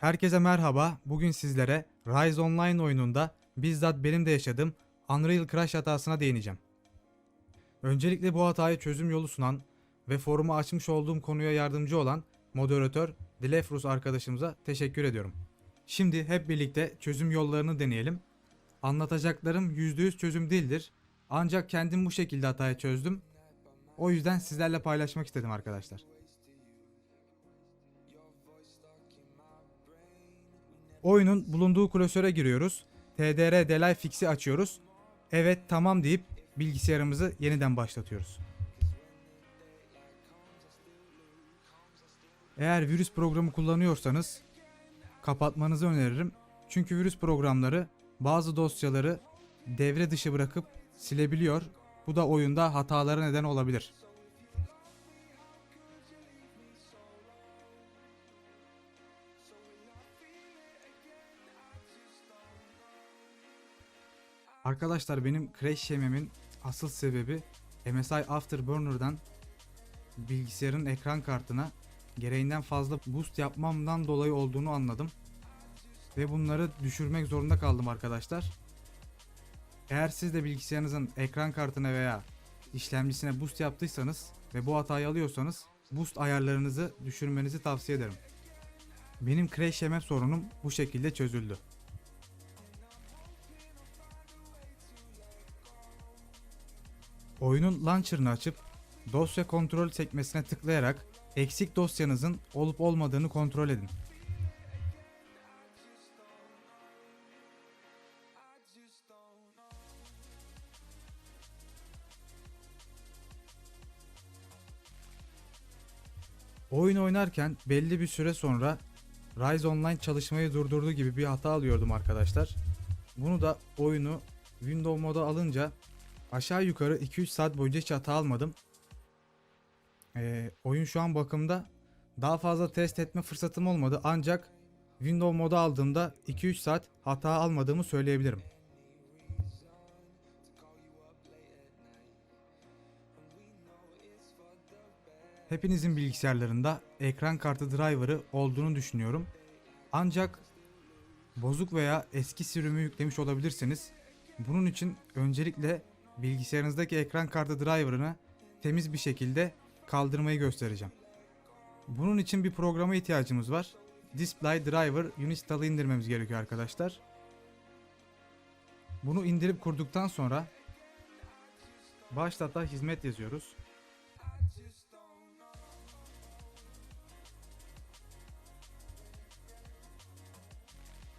Herkese merhaba. Bugün sizlere Rise Online oyununda bizzat benim de yaşadığım Unreal Crash hatasına değineceğim. Öncelikle bu hataya çözüm yolu sunan ve forumu açmış olduğum konuya yardımcı olan moderatör Dilefrus arkadaşımıza teşekkür ediyorum. Şimdi hep birlikte çözüm yollarını deneyelim. Anlatacaklarım %100 çözüm değildir. Ancak kendim bu şekilde hatayı çözdüm. O yüzden sizlerle paylaşmak istedim arkadaşlar. Oyunun bulunduğu klasöre giriyoruz. TDR Delay Fix'i açıyoruz. Evet tamam deyip bilgisayarımızı yeniden başlatıyoruz. Eğer virüs programı kullanıyorsanız kapatmanızı öneririm. Çünkü virüs programları bazı dosyaları devre dışı bırakıp silebiliyor. Bu da oyunda hatalara neden olabilir. Arkadaşlar benim crash yememin asıl sebebi MSI Afterburner'dan bilgisayarın ekran kartına gereğinden fazla boost yapmamdan dolayı olduğunu anladım. Ve bunları düşürmek zorunda kaldım arkadaşlar. Eğer siz de bilgisayarınızın ekran kartına veya işlemcisine boost yaptıysanız ve bu hatayı alıyorsanız boost ayarlarınızı düşürmenizi tavsiye ederim. Benim crash yeme sorunum bu şekilde çözüldü. Oyunun launcher'ını açıp dosya kontrol sekmesine tıklayarak eksik dosyanızın olup olmadığını kontrol edin. Oyun oynarken belli bir süre sonra Rise Online çalışmayı durdurdu gibi bir hata alıyordum arkadaşlar. Bunu da oyunu Windows moda alınca aşağı yukarı 2-3 saat boyunca hiç hata almadım. Ee, oyun şu an bakımda. Daha fazla test etme fırsatım olmadı ancak Windows moda aldığımda 2-3 saat hata almadığımı söyleyebilirim. Hepinizin bilgisayarlarında ekran kartı driver'ı olduğunu düşünüyorum. Ancak bozuk veya eski sürümü yüklemiş olabilirsiniz. Bunun için öncelikle bilgisayarınızdaki ekran kartı driver'ını temiz bir şekilde kaldırmayı göstereceğim. Bunun için bir programa ihtiyacımız var. Display Driver Uninstall'ı indirmemiz gerekiyor arkadaşlar. Bunu indirip kurduktan sonra başlata hizmet yazıyoruz.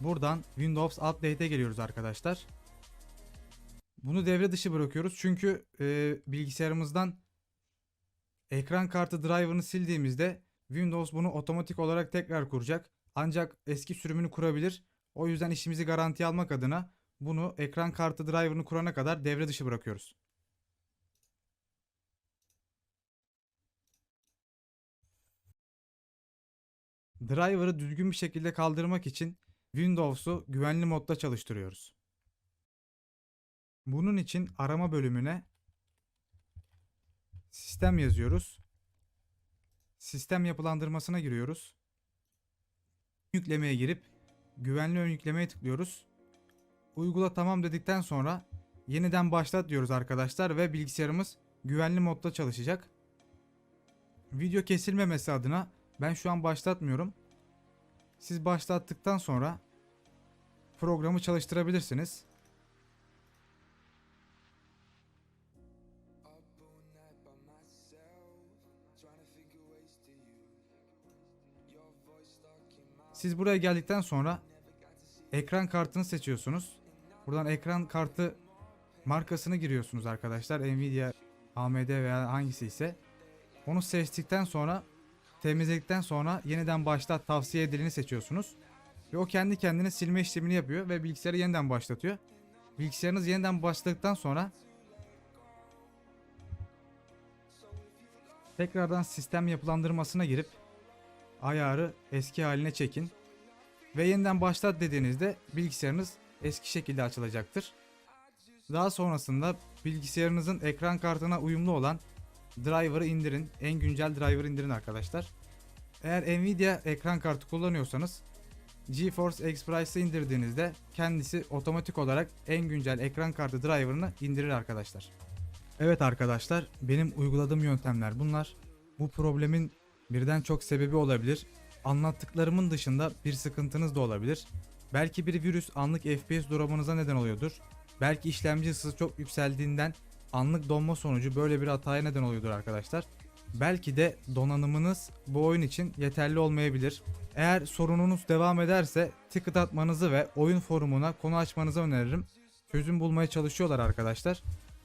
Buradan Windows Update'e geliyoruz arkadaşlar. Bunu devre dışı bırakıyoruz çünkü e, bilgisayarımızdan ekran kartı driver'ını sildiğimizde Windows bunu otomatik olarak tekrar kuracak. Ancak eski sürümünü kurabilir. O yüzden işimizi garantiye almak adına bunu ekran kartı driver'ını kurana kadar devre dışı bırakıyoruz. Driver'ı düzgün bir şekilde kaldırmak için Windows'u güvenli modda çalıştırıyoruz. Bunun için arama bölümüne sistem yazıyoruz. Sistem yapılandırmasına giriyoruz. Yüklemeye girip güvenli ön yüklemeye tıklıyoruz. Uygula tamam dedikten sonra yeniden başlat diyoruz arkadaşlar ve bilgisayarımız güvenli modda çalışacak. Video kesilmemesi adına ben şu an başlatmıyorum. Siz başlattıktan sonra programı çalıştırabilirsiniz. Siz buraya geldikten sonra ekran kartını seçiyorsunuz. Buradan ekran kartı markasını giriyorsunuz arkadaşlar. Nvidia, AMD veya hangisi ise. Onu seçtikten sonra temizledikten sonra yeniden başlat tavsiye edileni seçiyorsunuz. Ve o kendi kendine silme işlemini yapıyor ve bilgisayarı yeniden başlatıyor. Bilgisayarınız yeniden başladıktan sonra tekrardan sistem yapılandırmasına girip ayarı eski haline çekin. Ve yeniden başlat dediğinizde bilgisayarınız eski şekilde açılacaktır. Daha sonrasında bilgisayarınızın ekran kartına uyumlu olan driver'ı indirin. En güncel driver'ı indirin arkadaşlar. Eğer Nvidia ekran kartı kullanıyorsanız GeForce Express'ı indirdiğinizde kendisi otomatik olarak en güncel ekran kartı driver'ını indirir arkadaşlar. Evet arkadaşlar benim uyguladığım yöntemler bunlar. Bu problemin birden çok sebebi olabilir. Anlattıklarımın dışında bir sıkıntınız da olabilir. Belki bir virüs anlık FPS duramanıza neden oluyordur. Belki işlemci ısısı çok yükseldiğinden anlık donma sonucu böyle bir hataya neden oluyordur arkadaşlar. Belki de donanımınız bu oyun için yeterli olmayabilir. Eğer sorununuz devam ederse ticket atmanızı ve oyun forumuna konu açmanızı öneririm. Çözüm bulmaya çalışıyorlar arkadaşlar.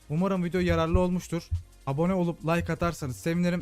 Umarım video yararlı olmuştur. Abone olup like atarsanız sevinirim.